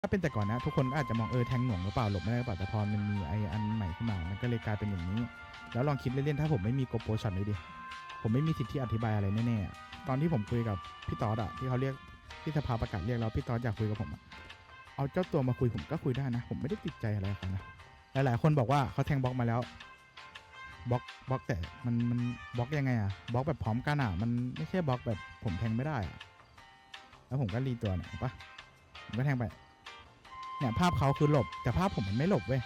ถ้าเป็นแต่ก่อนนะ ทุกคนก็อาจจะมองเออแทงหน่วงหรือเปล่าหลบไม่ได้หรือเปล่าแต่พอมันมีไออันใหม่ขึ้นมา มันก็เลยกลายเป็นอย่างนี้ แล้วลองคิดเล่นๆถ้าผมไม่มีโกโปรช็อตนี้ดิผมไม่มีสิทธิ์ที่อธิบายอะไรแน่ๆอะตอนที่ผมคุยกับพี่ตอดอะที่เขาเรียกที่สภาประกาศเรียกเราพี่ตอดอยากคุยกับผมอะเอาเจ้าตัวมาคุยผมก็คุยได้นะ ผมไม่ได้ติดใจอะไรกับเขานะหลายๆคนบอกว่าเขาแทงบล็อกมาแล้วบล็อกบล็อกแต่มันมันบล็อกยังไงอะบล็อกแบบพร้อมกันอะมันไม่ใช่บล็อกแบบผมแทงไม่ได้อะแล้วผมก็รีตัวเนี่ยเห็นปะผมก็แทงไป เนี่ยภาพเขาคือหลบ แต่ภาพผมมันไม่หลบเว้ย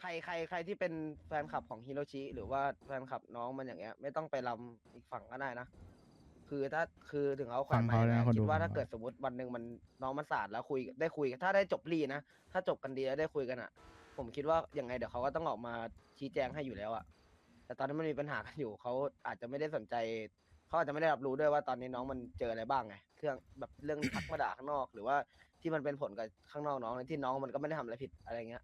ใครใครใครที่เป็นแฟนคลับของฮิโรชิหรือว่าแฟนคลับน้องมันอย่างเงี้ย ไม่ต้องไปลำอีกฝั่งก็ได้นะ คือถ้าคือถึงเขาแขวฟันงไปเขาเลยนะนะคนคิดูดว่าฟัถ้างเขาเกิดสมมติวันหนึ่งมันน้องมันสาดแล้วคุยได้คุยกันถ้าได้จบรีนะ ถ้าจบกันดีแล้วได้คุยกันอะ ผมคิดว่ายังไงเดี๋ยวเขาก็ต้องออกมาชี้แจงให้อยู่แล้วอะแต่ตอนนี้มันมีปัญหากันอยู่เขาอาจจะไม่ได้สนใจเขาอาจจะไม่ได้รับรู้ด้วยว่าตอนนี้น้องมันเจออะไรบ้างไงเครื่องแบบเรื่องทักมาด่าข้างนอก หรือว่าที่มันเป็นผลกับข้างนอกน้องที่น้องมันก็ไม่ได้ทำอะไรผิดอะไรเงี้ย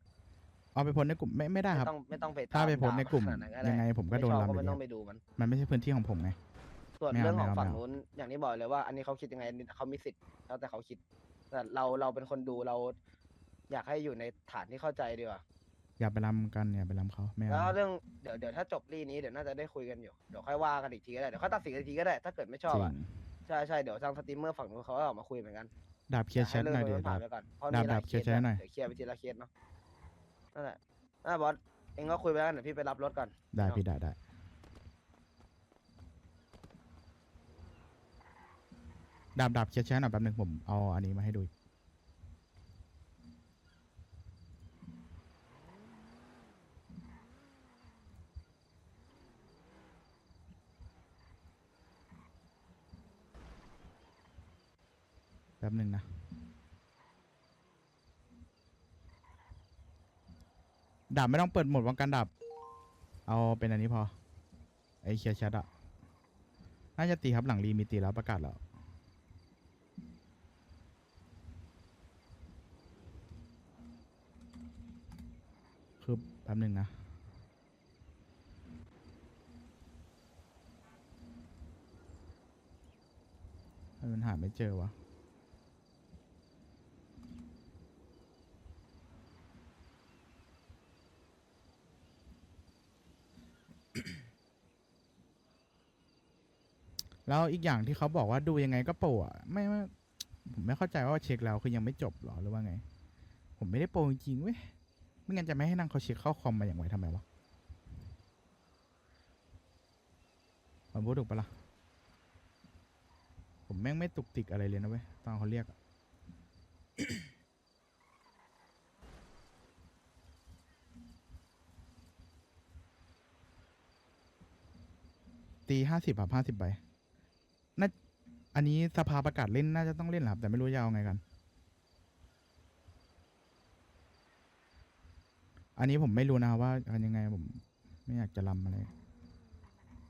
เอาไปโพสต์ในกลุ่มไม่ไม่ได้คไม่รับ ต้องไม่ต้องไปถ้าไปตมโพสต์ในกลุ่มด่าขนาดนั้นก็ยังไงผมก็โดนไม่ชอบลำก็อยู่ไม่ดีต้องไปดูมัน มันไม่ใช่พื้นที่ของผมไง ส่วนไม่เอาเรื่องของไม่เอาฝั่งไม่เอา นู้นอย่างที่บอกเลยว่า อันนี้เขาคิดยังไงเขามีสิทธิ์แล้วแต่เขาคิดแต่เราเราเป็นคนดูเรา อยากให้อยู่ในฐานที่เข้าใจดีกว่าอย่าไปลำกันอย่าไปลำเขาไม่แล้วเอาเรื่องเดี๋ยวเดี๋ยวถ้าจบรีนี้เดี๋ยวน่าจะได้คุยกันอยู่เดี๋ยวค่อยว่ากันอีกทีก็ได้เดี๋ยวค่อยตัดสินกันอีกทีก็ได้ถ้าเกิดไม่ชอบจริอะงใช่ใช่เดี๋ยวทางสตรีมเมอร์ฝั่งนู้นเขาก็ออกมาคุยเหมือนกันดาบเคลียร์แชทหน่อยให้เดี๋ยวเรื่ดาองบมันผ่านไปก่อนเพราะดาบมีหลายดาบเคลียร์สแชทหน่อยเดี๋ยวเคลียร์ไปทีละเคสเนาะนั่นแหละน่าบอสเองก็คุยไปแล้วกันเดี๋ยวพี่ไปรับรถก่อนได้พี่ได้ได้ดาบดาบเคลียร์แชทหน่อยแป๊บนึงผมเอาอันนี้มาให้ดูอีก ป๊บนึงนะ ดาบไม่ต้องเปิดโหมดป้องกันดาบ เอาเป็นอันนี้พอ ไอเคียร์แชทอะน่าจะตีครับหลังรีมีตีแล้วประกาศแล้วคือแป๊บหนึ่งนะมันหาไม่เจอวะ แล้วอีกอย่างที่เขาบอกว่าดูยังไงก็โปรอะไม่ไม่ผมไม่เข้าใจว่าเช็คแล้วคือยังไม่จบหรอหรือว่าไง ผมไม่ได้โปรจริงๆเว้ยไม่งั้นจะไม่ให้นั่งเขาเช็คเข้าคอมมาอย่างไรทำไมวะผมพูดถูกปะล่ะผมแม่งไม่ตุกติกอะไรเลยนะเว้ยตอนเขาเรียกตีห้าสิบครับห้าสิบใบ น่าอันนี้สภาประกาศเล่นน่าจะต้องเล่นแหละครับ แต่ไม่รู้จะเอาไงกัน อันนี้ผมไม่รู้นะว่ากันยังไงผม ไม่อยากจะลำอะไร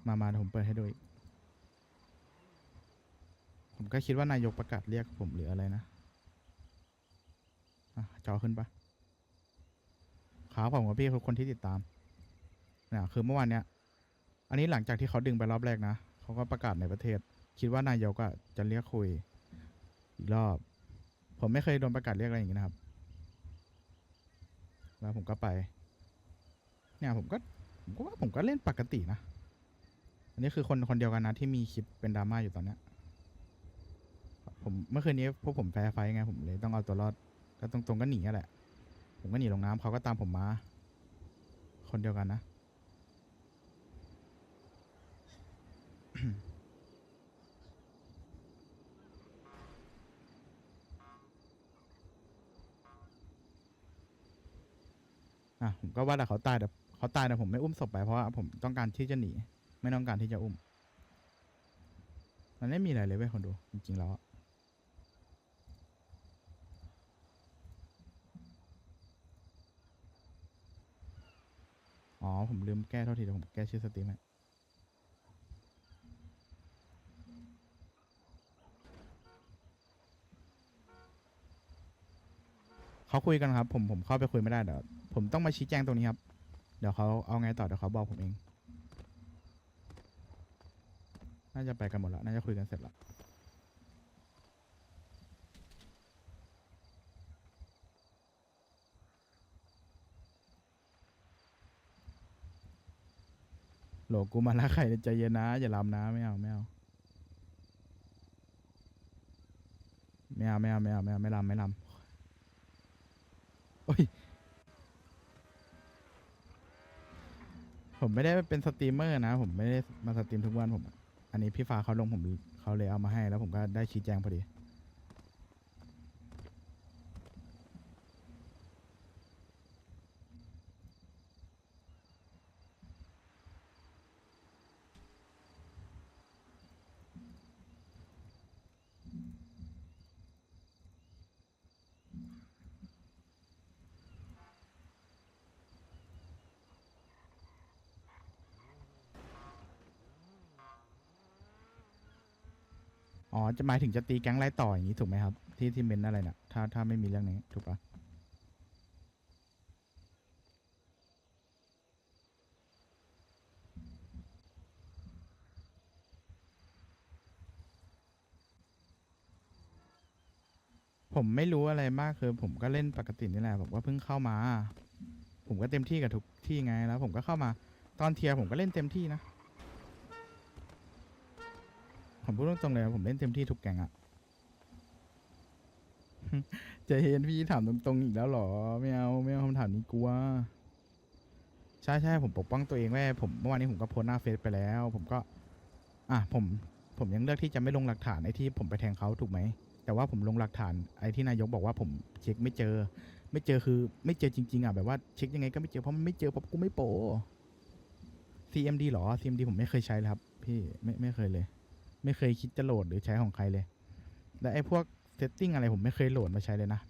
มามาผมเปิดให้ดูอีกผมก็คิดว่านายกประกาศเรียกผมหรืออะไรนะอะจอขึ้นปะครับผมกับพี่คือคนที่ติดตามเนี่ยคือเมื่อวานเนี้ย อันนี้หลังจากที่เขาดึงไปรอบแรกนะเขาก็ประกาศในประเทศ คิดว่านายกอะจะเรียกคุย อีกรอบ ผมไม่เคยโดนประกาศเรียกอะไรอย่างนี้นะครับ แล้วผมก็ไป เนี่ยผมก็ผมก็ว่าผมก็เล่นปกตินะ อันนี้คือคนคนเดียวกันนะที่มีคลิปเป็นดราม่าอยู่ตอนเนี้ยผมเมื่อคืนนี้พวกผมแฟร์ไฟไงผมเลยต้องเอาตัวรอดก็ตรงๆก็หนีแหละ ผมก็หนีลงน้ำเขาก็ตามผมมา คนเดียวกันนะ อะผมก็ว่าแต่เขาตายแต่เขาตายแต่ผมไม่อุ้มศพไปเพราะว่าผมต้องการที่จะหนี ไม่ต้องการที่จะอุ้ม มันไม่มีอะไรเลยเว้ยคนดู จริงๆแล้วอ๋อ ผมลืมแก้เท่าทีเดี๋ยวผมแก้ชื่อสตรีมให้ เขาคุยกันครับ ผมผมเข้าไปคุยไม่ได้เดี๋ยวผมต้องมาชี้แจงตรงนี้ครับ เดี๋ยวเขาเอาไงต่อเดี๋ยวเขาบอกผมเอง น่าจะไปกันหมดแล้วน่าจะคุยกันเสร็จแล้วโหลกูมาละใครใจเย็นนะอย่าลำนะไม่เอาไม่เอาไม่เอาไม่เอาไม่เอาไม่เอาไม่ลำไม่ลำ โอ้ย ผมไม่ได้เป็นสตรีมเมอร์นะ ผมไม่ได้มาสตรีมทุกวันผม อันนี้พี่ฟ้าเขาลงผมเขาเลยเอามาให้ แล้วผมก็ได้ชี้แจงพอดี จะหมายถึงจะตีแก๊งไล่ต่ออย่างนี้ถูกไหมครับ ที่ที่เมนอะไรนะ่ะ ถ้าถ้าไม่มีเรื่องนี้ถูกปะผมไม่รู้อะไรมากคือผมก็เล่นปกตินี่แหละผมก็เพิ่งเข้ามา ผมก็เต็มที่กับทุกที่ไงแล้ว ผมก็เข้ามา ตอนเทียร์ผมก็เล่นเต็มที่นะ ผมพูดตรงๆเลยผมเล่นเต็มที่ทุกแกงอะจะเห็นพี่ถามตรงๆอีกแล้วเหรอ ไม่เอาไม่เอาคำถามนี้กลัวใช่ใช่ผมปกป้องตัวเองไว้ผมเมื่อวานนี้ผมก็โพสหน้าเฟซไปแล้ว ผมก็ อะผมผมยังเลือกที่จะไม่ลงหลักฐานไอ้ที่ผมไปแทงเขาถูกไหมแต่ว่าผมลงหลักฐานไอ้ที่นายกบอกว่าผมเช็คไม่เจอ ไม่เจอคือ ไม่เจอจริง ๆอะแบบว่าเช็คยังไงก็ไม่เจอเพราะมันไม่เจอเพราะกูไม่โป CMD เหรอ CMD ผมไม่เคยใช้เลยครับ พี่ไม่ไม่เคยเลย ไม่เคยคิดจะโหลดหรือใช้ของใครเลย และไอ้พวกเซตติ้งอะไรผมไม่เคยโหลดมาใช้เลยนะ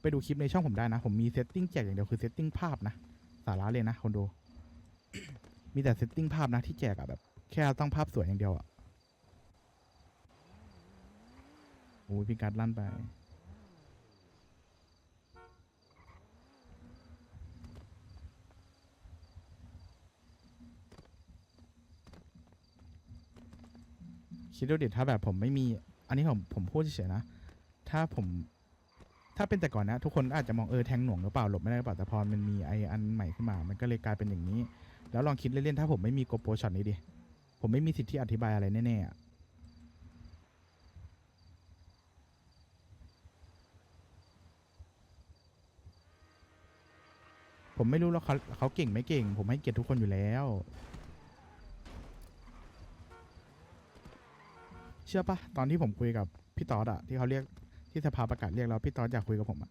ไปดูคลิปในช่องผมได้นะ ผมมีเซตติ้งแจกอย่างเดียวคือเซตติ้งภาพนะ สาระเลยนะคนดู มีแต่เซตติ้งภาพนะที่แจกอะแบบ แค่ต้องภาพสวยอย่างเดียวอะโอ้ยพี่การดลั่นไป คิดดูดิถ้าแบบผมไม่มี อันนี้ผมผมพูดเฉยๆนะ ถ้าผมถ้าเป็นแต่ก่อนนะ ทุกคนอาจจะมองเออแทงหน่วงหรือเปล่าหลบไม่ได้หรือเปล่าแต่พอมันมีไออันใหม่ขึ้นมา มันก็เลยกลายเป็นอย่างนี้ แล้วลองคิดเล่นๆถ้าผมไม่มีโกโปรช็อตนี้ดิผมไม่มีสิทธิ์ที่อธิบายอะไรแน่ๆอะผมไม่รู้แล้วเขาเขาเก่งไม่เก่ง ผมให้เกียรติทุกคนอยู่แล้ว ชื่อปะตอนที่ผมคุยกับพี่ตอดอะที่เขาเรียกที่สภาประกาศเรียกเราพี่ตอดอยากคุยกับผมอะ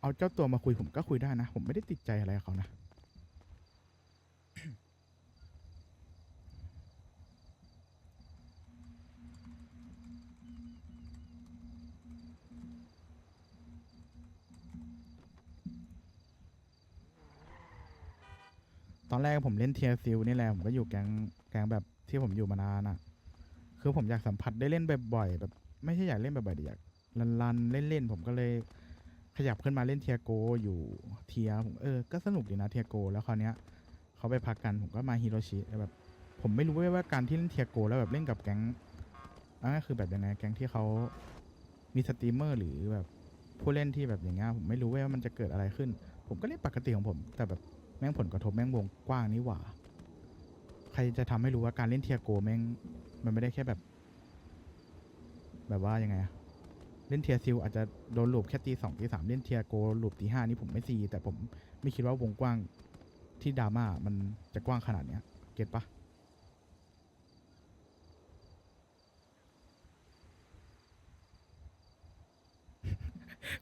เอาเจ้าตัวมาคุยผมก็คุยได้นะ ผมไม่ได้ติดใจอะไรกับเขานะตอนแรกผมเล่นเทียซิลนี่แหละผมก็อยู่แก๊งแก๊งแบบที่ผมอยู่มานานอะ คือผมอยากสัมผัสได้เล่นบ่อยๆแบบไม่ใช่อยากเล่นบ่อยๆแต่อยากลันๆเล่นๆผมก็เลยขยับขึ้นมาเล่นเทียโกอยู่เทียผมเออก็สนุกดีนะเทียโก แล้วคราวเนี้ยเขาไปพักกันผมก็มาฮิโรชิแบบผมไม่รู้ว่าการที่เล่นเทียโก แล้วแบบเล่นกับแก๊งนั่นคือแบบยังไงแก๊งที่เขามีสตรีมเมอร์หรือแบบผู้เล่นที่แบบอย่างเงี้ยผมไม่รู้ว่ามันจะเกิดอะไรขึ้น ผมก็เล่นปกติของผม แต่แบบแม่งผลกระทบแม่งวงกว้างนี่หว่า ใครจะทำให้รู้ว่าการเล่นเทียโกแม่ง มันไม่ได้แค่แบบ แบบว่ายังไงอะเล่นเทียซิลอาจจะโดนลูปแค่ตีสองตีสามเล่นเทียโกลูปตีห้านี่ผมไม่ซีแต่ผมไม่คิดว่าวงกว้างที่ดราม่ามันจะกว้างขนาดเนี้ย เก็ตปะ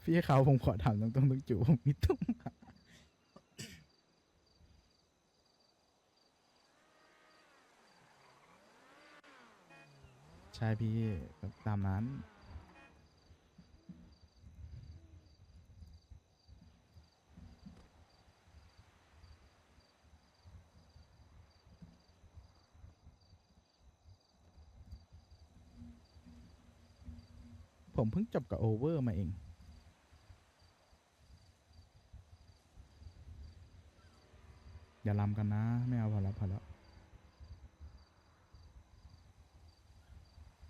พี่เขาผมขอถามตรงๆตรงจู่ผมมีตุ้ม ใช่พี่ตามนั้น ผมเพิ่งจบกับโอเวอร์มาเองอย่าลำกันนะ ไม่เอาพอแล้วพอแล้ว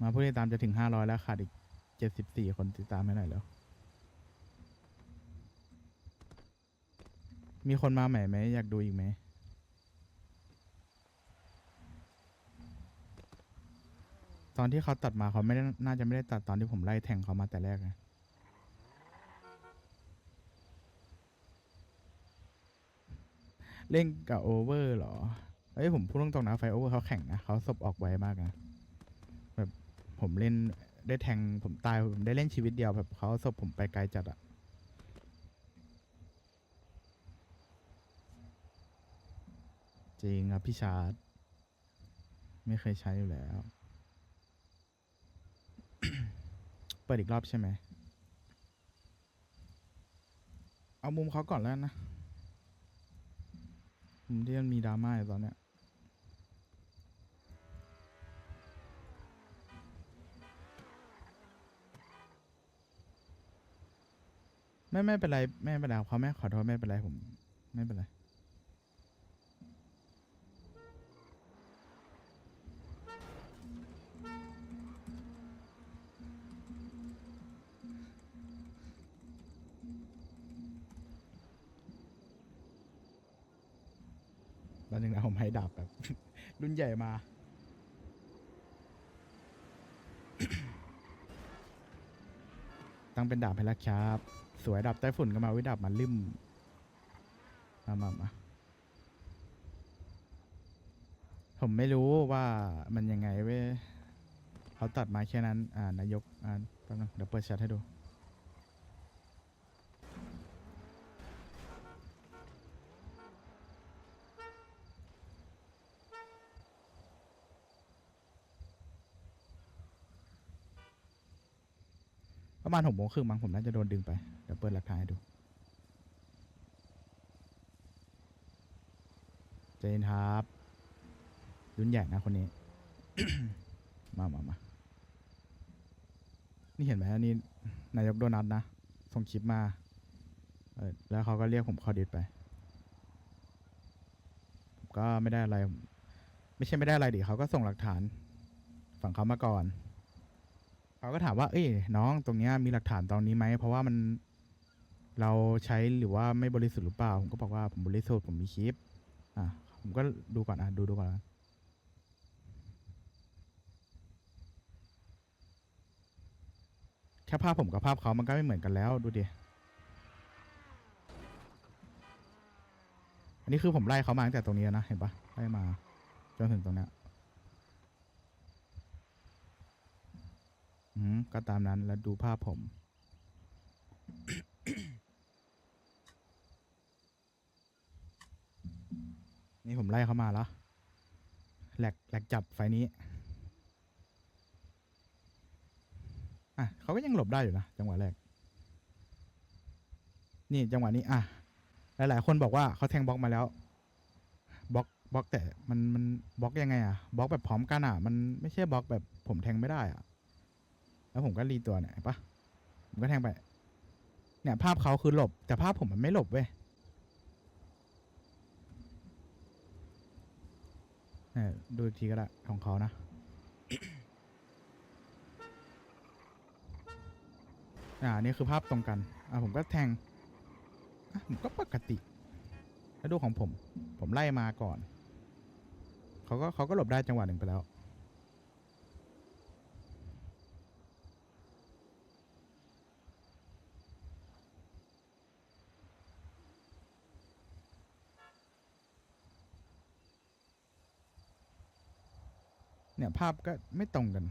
มาผู้ติดตามจะถึงห้าร้อยแล้วขาดอีกเจ็ดสิบสี่คนติดตามให้หน่อยแล้ว มีคนมาใหม่ไหมอยากดูอีกไหมตอนที่เขาตัดมาเขาไม่ได้น่าจะไม่ได้ตัดตอนที่ผมไล่แทงเขามาแต่แรกนะเล่นกับโอเวอร์เหรอเอ้ยผมพูดตรงๆนะไฟโอเวอร์เขาแข่งนะเขาศพออกไวมากนะ ผมเล่นได้แทงผมตายผมได้เล่นชีวิตเดียวแบบเขาศพผมไปไกลจัดอะจริงครับพี่ชาร์ดไม่เคยใช้อยู่แล้ว เปิดอีกรอบใช่ไหม เอามุมเขาก่อนแล้วนะ มุมที่มันมีดราม่าอยู่ตอนเนี้ย ไม่ไม่เป็นไรไม่เป็นไรครับเขาไม่ขอโทษไม่เป็นไรผม ไม่เป็นไรตอนนึงนะผมให้ดาบแบบ รุ่นใหญ่มาตั้งเป็นดาบให้แล้วครับ สวยดับใต้ฝุ่นก็มาวิดับมาลิมมามามาผมไม่รู้ว่ามันยังไงเว้ยเขาตัดมาแค่นั้น อ่านายก อ่านแป๊บนึงเดี๋ยวเปิดแชทให้ดู ประมาณหกโมงครึ่งมั้งผมน่าจะโดนดึงไป เดี๋ยวเปิดหลักฐานให้ดูเจนครับรุ่นใหญ่นะคนนี้ มามามานี่เห็นไหมอันนี่นายกโดนัทนะ ส่งคลิปมา เออแล้วเขาก็เรียกผมเข้าดิสไป ผมก็ไม่ได้อะไร ไม่ใช่ไม่ได้อะไรดิเขาก็ส่งหลักฐาน ฝั่งเขามาก่อน เขาก็ถามว่า เอ้ยน้องตรงเนี้ยมีหลักฐานตรงนี้ไหมเพราะว่ามันเราใช้หรือว่าไม่บริสุทธิ์หรือเปล่า ผมก็บอกว่าผมบริสุทธิ์ผมมีคลิป อะ ผมก็ดูก่อนอะดูดูก่อนแค่ภาพผมกับภาพเขามันก็ไม่เหมือนกันแล้วดูดิอันนี้คือผมไล่เขามาตั้งแต่ตรงนี้นะเห็นปะไล่มาจนถึงตรงเนี้ย อืม ก็ตามนั้นแล้วดูภาพผม นี่ผมไล่เขามาแล้วแหลกแหลกจับไฟนี้ อะเขาก็ยังหลบได้อยู่นะ จังหวะแรก นี่จังหวะนี้ อะ หลาย ๆ คนบอกว่าเขาแทงบล็อกมาแล้วบล็อกบล็อกแต่มันมันบล็อกยังไงอะบล็อกแบบพร้อมกันอะ มันไม่ใช่บล็อกแบบผมแทงไม่ได้อะ แล้วผมก็รีตัวเนี่ยปะผมก็แทงไป เนี่ย ภาพเขาคือหลบ แต่ภาพผมมันไม่หลบเว้ยเนี่ยดูอีกทีก็ได้ของเขานะอ่านี่คือภาพตรงกันอ่าผมก็แทงอะผมก็ปกติ แล้วดูของผม ผมไล่มาก่อน เขาก็เขาก็หลบได้จังหวะหนึ่งไปแล้ว เนี่ยภาพก็ไม่ตรงกัน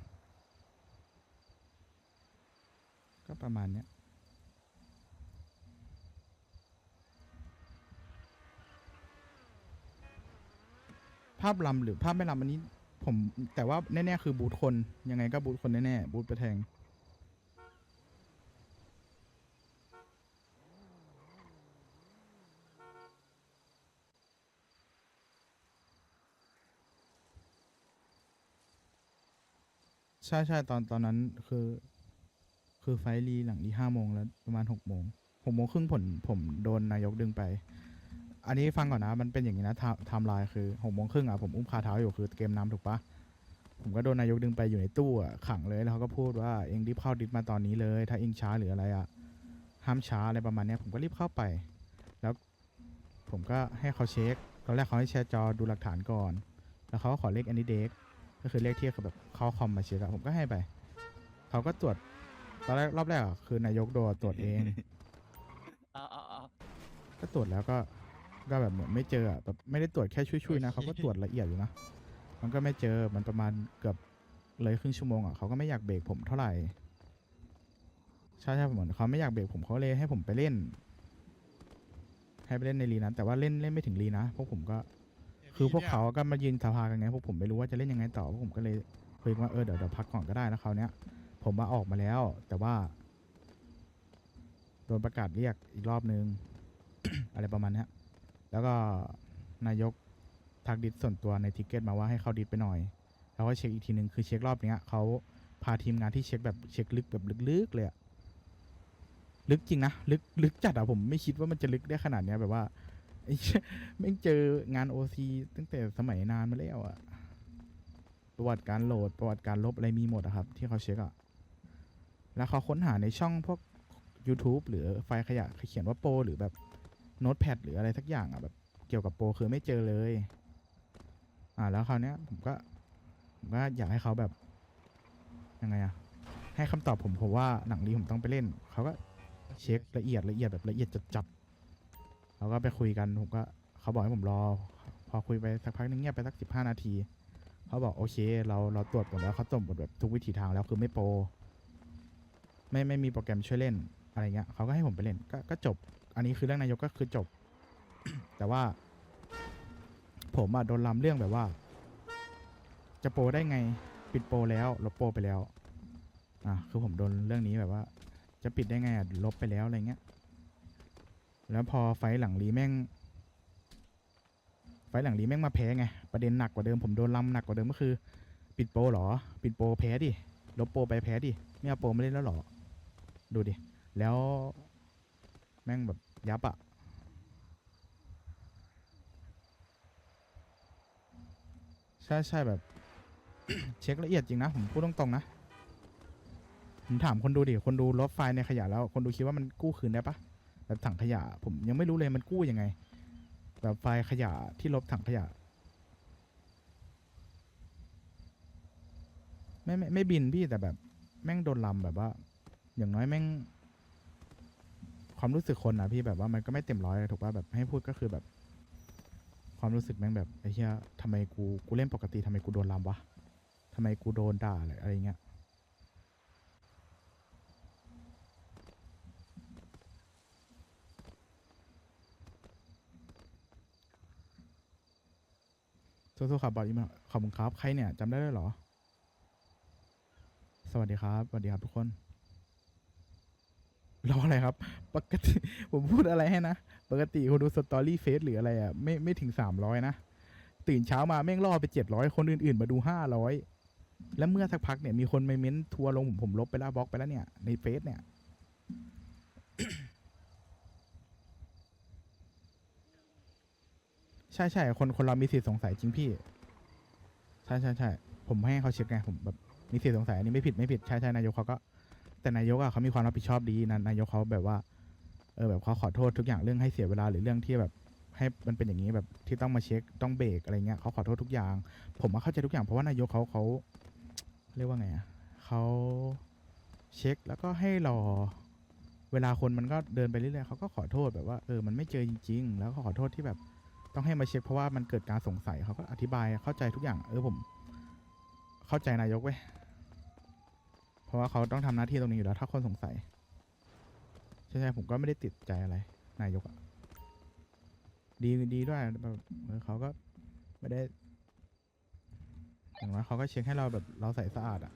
ก็ประมาณเนี้ยภาพลำหรือภาพไม่ลำอันนี้ ผมแต่ว่าแน่ๆคือบูทคนยังไงก็บูทคนแน่ๆบูทไปแทง ใช่ใช่ตอนตอนนั้นคือ คือไฟล์รีหลังรีห้าโมงแล้วประมาณหกโมงหกโมงครึ่งผลผมโดนนายกดึงไป อันนี้ฟังก่อนนะ มันเป็นอย่างนี้นะไทม์ไทม์ไลน์คือหกโมงครึ่งอะผมอุ้มคาเท้าอยู่คือเกมน้ำถูกปะผมก็โดนนายกดึงไปอยู่ในตู้อะขังเลยแล้วเขาก็พูดว่าเองรีบเข้าดิสมาตอนนี้เลย ถ้าเองช้าหรืออะไรอะห้ามช้าอะไรประมาณเนี้ยผมก็รีบเข้าไป แล้วผมก็ให้เขาเช็คตอนแรกเขาให้แชร์จอดูหลักฐานก่อน แล้วเขาก็ขอเลขแอนดี้เด็ก ก็คือเลขที่เขาแบบเข้าคอมมาเช็คอะผมก็ให้ไปเขาก็ตรวจตอนแรกรอบแรกอะคือนายกโดนตรวจเอง เอาเอาเอาก็ตรวจแล้วก็ก็แบบเหมือนไม่เจออะแบบไม่ได้ตรวจแค่ชุยๆนะเขาก็ตรวจละเอียดอยู่นะมันก็ไม่เจอมันประมาณเกือบเลยครึ่งชั่วโมงอะเขาก็ไม่อยากเบรกผมเท่าไหร่ใช่ใช่เหมือนเขาไม่อยากเบรกผมเขาเลยให้ผมไปเล่น ให้ไปเล่นในลีนั้นแต่ว่าเล่นเล่นไม่ถึงลีนะพวกผมก็ คือพวกเขาก็มายืนสภากันไงพวกผมไม่รู้ว่าจะเล่นยังไงต่อพวกผมก็เลยคุยกันว่าเออเดี๋ยวเดี๋ยวพักก่อนก็ได้นะคราวเนี้ย ผมมาออกมาแล้ว แต่ว่าโดนประกาศเรียกอีกรอบนึง อะไรประมาณเนี้ยแล้วก็นายกทักดิสส่วนตัวในทิกเก็ตมาว่าให้เข้าดิสไปหน่อย แล้วก็เช็คอีกทีนึงคือเช็ครอบเนี้ยเขาพาทีมงานที่เช็คแบบเช็คลึกแบบลึกๆเลยอะลึกจริงนะลึกลึกจัดอะผมไม่คิดว่ามันจะลึกได้ขนาดเนี้ยแบบว่า ไอ้เหี้ยแม่งเจองานโอซีตั้งแต่สมัยนานมาแล้วอะประวัติการโหลดประวัติการลบอะไรมีหมดอะครับ ที่เขาเช็คอะแล้วเขาค้นหาในช่องพวก YouTube หรือไฟล์ขยะเขียนว่าโปรหรือแบบโน้ตแพดหรืออะไรสักอย่างอะแบบเกี่ยวกับโปรคือไม่เจอเลย อ่าแล้วคราวเนี้ยผมก็ผมก็อยากให้เขาแบบยังไงอะให้คำตอบผมผมว่าหนังนี้ผมต้องไปเล่นเขาก็เช็คละเอียดละเอียดแบบละเอียดจัด เราก็ไปคุยกันผมก็เขาบอกให้ผมรอ พอคุยไปสักพักนึงเงียบไปสักสิบห้านาที เขาบอกโอเค เราเราตรวจหมดแล้วเขาตรวจหมดแบบทุกวิถีทางแล้วคือไม่โปรไม่ไม่มีโปรแกรมช่วยเล่นอะไรเงี้ยเขาก็ให้ผมไปเล่นก็ก็จบ อันนี้คือเรื่องนายกก็คือจบ แต่ว่า ผมอะโดนลำเรื่องแบบว่า จะโปรได้ไงปิดโปรแล้วลบโปรไปแล้วอะคือผมโดนเรื่องนี้แบบว่า จะปิดได้ไงอะลบไปแล้วอะไรเงี้ย แล้วพอไฟหลังรีแม่ง ไฟหลังรีแม่งมาแพ้ไง ประเด็นหนักกว่าเดิมผมโดนลำหนักกว่าเดิมก็คือ ปิดโปรหรอ ปิดโปรแพ้ดิ ลบโปรไปแพ้ดิ ไม่เอาโปรไม่เล่นแล้วหรอ ดูดิ แล้ว แม่งแบบยับอะใช่ใช่แบบ เช็คละเอียดจริงนะ ผมพูดตรงๆนะ ผมถามคนดูดิ คนดูลบไฟล์ในขยะแล้ว คนดูคิดว่ามันกู้คืนได้ปะ แบบถังขยะ ผมยังไม่รู้เลยมันกู้ยังไง แบบไฟล์ขยะที่ลบถังขยะ ไม่ไม่ไม่บินพี่แต่แบบ แม่งโดนลำแบบว่า อย่างน้อยแม่ง ความรู้สึกคนนะพี่แบบว่ามันก็ไม่เต็มร้อยถูกป่ะแบบให้พูดก็คือแบบ ความรู้สึกแม่งแบบไอ้เหี้ยทำไมกูกูเล่นปกติทำไมกูโดนลำวะทำไมกูโดนด่าอะไรอะไรเงี้ย สู้ๆครับบอดี้มาขอบคุณครับ ใครเนี่ยจำได้ด้วยเหรอ สวัสดีครับ สวัสดีครับทุกคนรออะไรครับ ปกติ ผมพูดอะไรให้นะ ปกติคนดูสตอรี่เฟซหรืออะไรอะไม่ไม่ถึงสามร้อยนะ ตื่นเช้ามาแม่งล่อไปเจ็ดร้อยคนอื่นๆ มาดูห้าร้อยแล้วเมื่อสักพักเนี่ยมีคนมาเม้นทัวร์ลงผมผมลบไปแล้วบล็อกไปแล้วเนี่ยในเฟซเนี่ย ใช่ใช่คนคนเรามีสิทธิ์สงสัยจริงพี่ ใช่ใช่ใช่ผมให้เขาเช็คไงผมแบบมีสิทธิ์สงสัยอันนี้ไม่ผิดไม่ผิดใช่ใช่นายกเขาก็ แต่นายกอะเขามีความรับผิดชอบดีนะนายกเขาแบบว่าเออแบบเขาขอโทษทุกอย่างเรื่องให้เสียเวลาหรือเรื่องที่แบบให้มันเป็นอย่างนี้แบบที่ต้องมาเช็คต้องเบรกอะไรเงี้ยเขาขอโทษทุกอย่าง ผมมาเข้าใจทุกอย่างเพราะว่านายกเขาเขาเรียกว่าไงอะเขาเช็คแล้วก็ให้รอเวลาคนมันก็เดินไปเรื่อยๆเขาก็ขอโทษแบบว่าเออมันไม่เจอจริง ๆ แล้วก็ขอโทษที่แบบ ต้องให้มาเช็คเพราะว่ามันเกิดการสงสัยเขาก็อธิบายเข้าใจทุกอย่าง เออผม เข้าใจนายกเว้ยเพราะว่าเขาต้องทำหน้าที่ตรงนี้อยู่แล้วถ้าคนสงสัยใช่ใช่ผมก็ไม่ได้ติดใจอะไรนายกอะดีดีด้วยแบบเออเขาก็ไม่ได้อย่างน้อยเขาก็เช็คให้เราแบบเราใส่สะอาดอะ